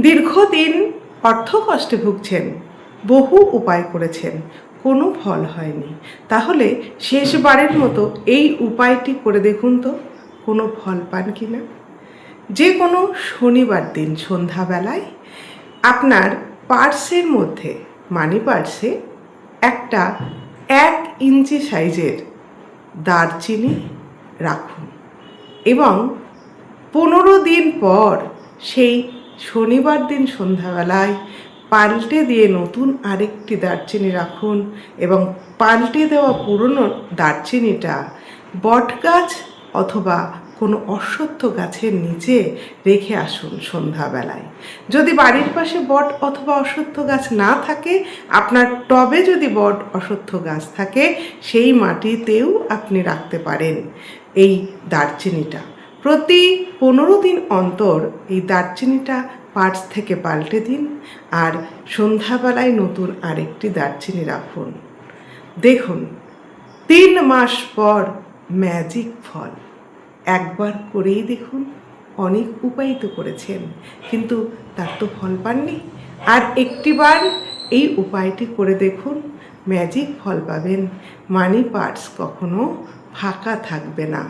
দীর্ঘদিন অর্থকষ্টে ভুগছেন, বহু উপায় করেছেন, কোনো ফল হয়নি। তাহলে শেষবারের মতো এই উপায়টি করে দেখুন তো, কোনো ফল পান কি না? যে কোনো শনিবার দিন সন্ধ্যাবেলায় আপনার পার্সের মধ্যে, মানি পার্সে, একটা এক ইঞ্চি সাইজের দারচিনি রাখুন এবং পনেরো দিন পর সেই শনিবার দিন সন্ধ্যাবেলায় পাল্টে দিয়ে নতুন আরেকটি দারচিনি রাখুন এবং পাল্টে দেওয়া পুরনো দারচিনিটা বট গাছ অথবা কোনো অশ্বত্থ গাছের নিচে রেখে আসুন সন্ধ্যাবেলায়। যদি বাড়ির পাশে বট অথবা অশ্বত্থ গাছ না থাকে, আপনার টবে যদি বট অশ্বত্থ গাছ থাকে, সেই মাটিতেও আপনি রাখতে পারেন এই দারচিনিটা। প্রতি পনেরো দিন অন্তর এই দারচিনিটা পার্টস থেকে পাল্টে দিন আর সন্ধ্যাবেলায় নতুন আরেকটি দারচিনি রাখুন। দেখুন, তিন মাস পর ম্যাজিক ফল। একবার করেই দেখুন, অনেক উপায় তো করেছেন, কিন্তু তার তো ফল পাননি। আর একটিবার এই উপায়টি করে দেখুন, ম্যাজিক ফল পাবেন, মানি পার্টস কখনো ফাঁকা থাকবে না।